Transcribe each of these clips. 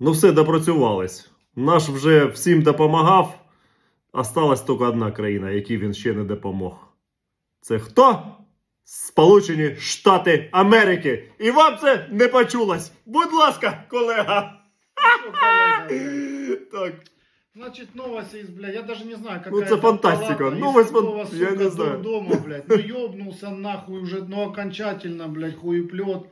Ну все, допрацювались. Наш вже всім допомагав. Осталась тільки одна країна, якій він ще не допомог. Це хто? Сполучені Штати Америки. І вам це не почулось. Будь ласка, колега. Ну. Так. Значит, новость из, блядь, я даже не знаю, какая Ну, это фантастика. Новость фан- я не знаю. дома, блядь, ну ёбнулся нахуй уже, ну окончательно, блядь, хуеплет.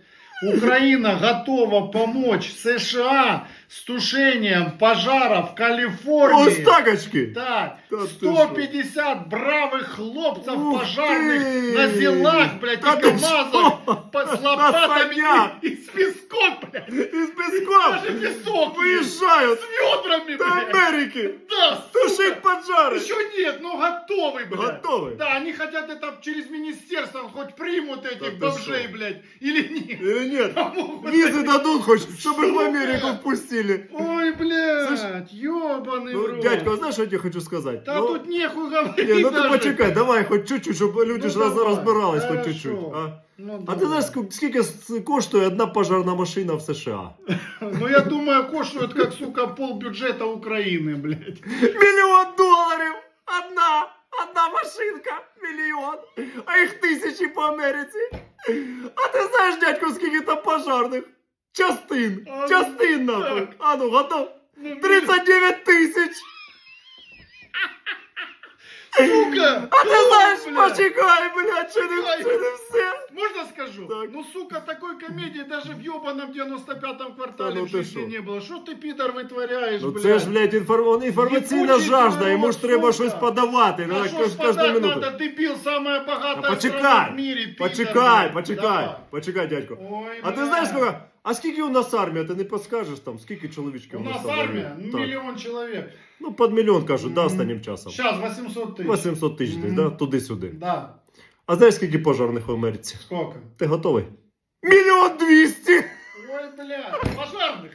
Украина готова помочь США с тушением пожара в Калифорнии. Ось такочки. Так, Та ти 150 бравых хлопцев Ух пожарных ты! на зелах, блядь, Та и ти КамАЗах що? по- с На лопатами санях! и, и с песком, блядь. Із піском Даже песок есть. виїжджають С ведрами, до блядь. Америки. Да, Тушить сука. поджари. Еще нет, но готовы, блядь. Готовы? Да, они хотят это через министерство хоть примут Да этих ты бомжей, шо? блядь, или нет. Или нет? Помогут. Визы дадут хоть, чтобы их в Сука! Америку впустили. Ой, блядь, Слышь, ёбаный в Ну, рот. дядько, знаешь, что я тебе хочу сказать? Да ну, тут нехуй говорить не, ну ты даже. почекай, давай хоть чуть-чуть, чтобы люди Ну, ж раз, давай, розбирались хоть хорошо. чуть-чуть. А, Ну, а давай. ти знаєш, ск- скільки с- коштує одна пожарна машина в США? Ну я думаю, коштует как, сука, пол бюджета Украины, блядь. Мільйон доларів! Одна! Одна машинка! Мільйон! А їх тисячі по Америці! А ти знаєш, дядько, скільки там пожарних? Частин! А, ну, Частин нахуй! так. А ну, готов? Ну, 39 тисяч! Сука! А ти Ой, знаєш, блядь. почекай, блядь, чи не, Ай. чи не все? Можно скажу? Так. Ну, сука, такой комедии даже в ебаном 95-м квартале Да ну в ты жизни шо? не было. Что ты, пидор, вытворяешь, Ну блядь? це ж, блядь, інформ... інформаційна Єбучий жажда, народ, йому ж треба сука. щось подавати. А на что кож- ж кожну подать минуту. надо, дебил, самая богатая Та страна почекай, в мире, пидор, почекай, блядь. почекай, Давай. почекай, дядько. Ой, А ти бля. знаєш, скільки, а скільки у нас армія, ти не подскажеш там, скільки чоловічків У нас там армия, воює? ну, Так. миллион человек. Ну, під мільйон кажуть, да, останнім часом. Сейчас 800 тысяч. 800 тисяч десь, Мгм. да, туди-сюди. Да. А знаєш, скільки пожарних в Америці? Сколько? Ти готовий? Мільйон двісті! Ой, блядь, пожарных.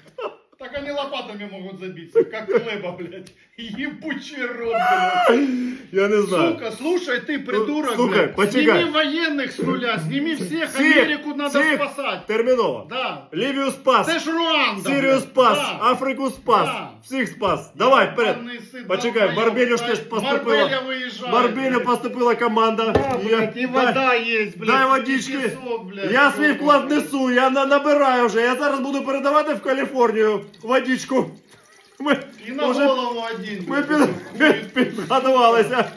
Так они лопатами могут забиться, как хлеба, блядь. Ебучий рот, блядь. Я не знаю. Сука, слушай, ты придурок, слухай, блядь. почекай. Сними военных с нуля, сними всех, Всех, Америку надо всех. спасать. Терміново. Да. Лівію спас. Це ж Руанда. Сирію блядь. спас, Да. Африку спас, Да. всіх спас. Давай, вперед. Ебаный сын, Почекай, долбоёб, Барбелю ж блядь. теж поступила. Марбеля выезжает. В Барбелю блядь. поступила команда. Да, Я- блядь, и дай- вода есть, блядь. дай и водички. песок, блядь. Я свій Ёбаный. вклад несу, я на- набираю вже. Я зараз буду передавати в Каліфорнію водичку. Ми, І на вже- голову один. ми під, підгадувалися.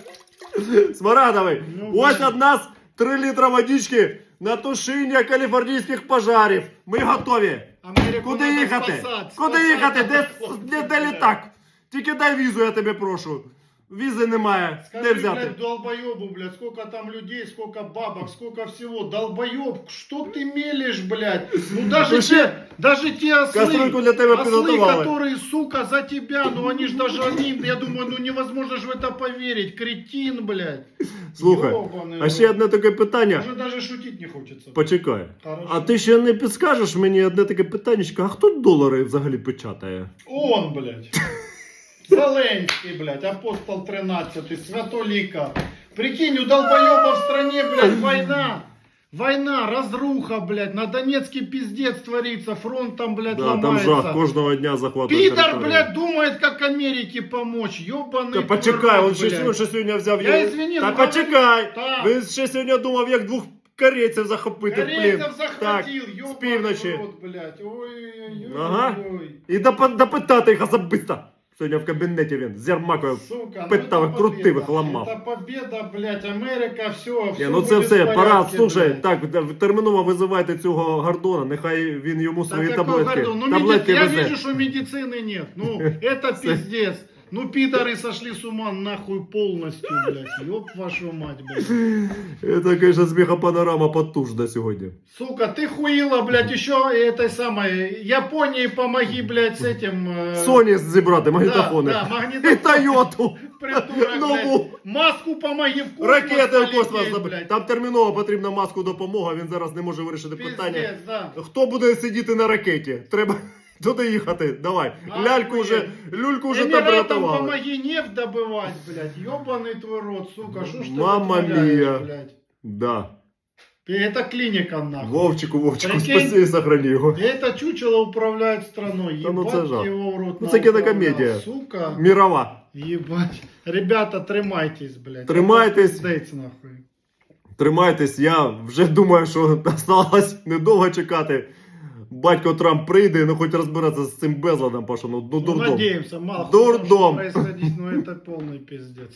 Смарадовий. Ну, Ось від нас 3 літра водички на тушіння каліфорнійських пожарів. Ми готові. Америку Куди надо їхати? спасати, Куди спасати їхати? Де, де, де літак? Тільки дай візу, я тебе прошу. Візи немає. Скажи, де взяти? блядь, долбоебу, блядь, сколько там людей, сколько бабок, сколько всего. Долбоеб, что ты мелешь, блядь? Ну даже Пиши. те, даже те ослы, Кастрюльку для тебя ослы, підготували. которые, сука, за тебя, ну они ж даже они, я думаю, ну невозможно же в это поверить. Кретин, блядь. Слухай, Ёбаный а ще рот. одне таке питання. Уже даже шутить не хочется. Почекай. Хорошо. А ти ще не підскажеш мені одне таке питання, а хто долари взагалі печатає? Он, блядь. Зеленский, блядь, апостол 13, Святолика. Прикинь, у долбоеба в стране, блядь, война. Война, разруха, блядь, на Донецке пиздец творится, фронт там, блядь, Да, там ломается. жах, кожного дня захватує Пидор, територію. блядь, думает, как Америке помочь. Ёбаный Та твой почекай, рот, он ще, блядь. він ще сьогодні взяв. Я його- извини, Та ну, почекай! Так. Він ще сьогодні думав, як двох корейців захопити в плен. Корейцев захватил, Так, ёбаный з півночі. рот, блядь. Ой-ой-ой. Ага. І доп- допитати їх особисто. Сьогодні в кабінеті він з Ярмакою. Сука, Питав, ну это крутив, победа. ламав. Это победа, блядь, Америка, все, Ні, ну це все, пора, слушай, так, терміново визивайте цього Гордона, нехай він йому свої таблетки, Ну, таблетки меди- я везе. вижу, что медицины нет. Ну, это пиздец. Ну, пидоры сошли с ума нахуй полностью, блядь. Ёб вашу мать, блядь. Це, конечно, сміхопанорама потужна сьогодні. Сука, ты хуила, блядь, еще этой самой Японии помоги, блядь, с этим... э, Соні зібрати магнітофони. Да, да, І магнитофон. Тойоту. Придурок, Нову. блядь. Маску помоги в космос Ракети в космос. полететь, заб- блядь. Там терміново потрібна маску допомога, він зараз не може вирішити питання. Пиздец, да. Хто буде сидіти на ракеті? Треба туди їхати. Давай. А, Ляльку хуя. вже, люльку вже там Эмиратам врятували. помоги нефть добывать, блядь. Ёбаный твой рот, сука. Шо ж ты Мамма вытворяешь, мия. блядь? Да. Это клиника нахуй. Вовчику, Вовчику, Прикинь. спаси і сохрани його. И это чучело управляет страной. Да ну Ебать це жах. его в рот. Ну це науправлял, кінокомедія. Сука. Мірова. Ебать. Ребята, тримайтесь, блядь. Тримайтесь. Это пиздець, нахуй. Тримайтесь, я вже думаю, що осталось недовго чекати. Батько Трамп прийде, ну хоч розбиратися з цим безладом, Паша, ну, ну Ну, дурдом. надеемся, мало. кто там Дурдом. Ну, происходить, но это полный пиздец.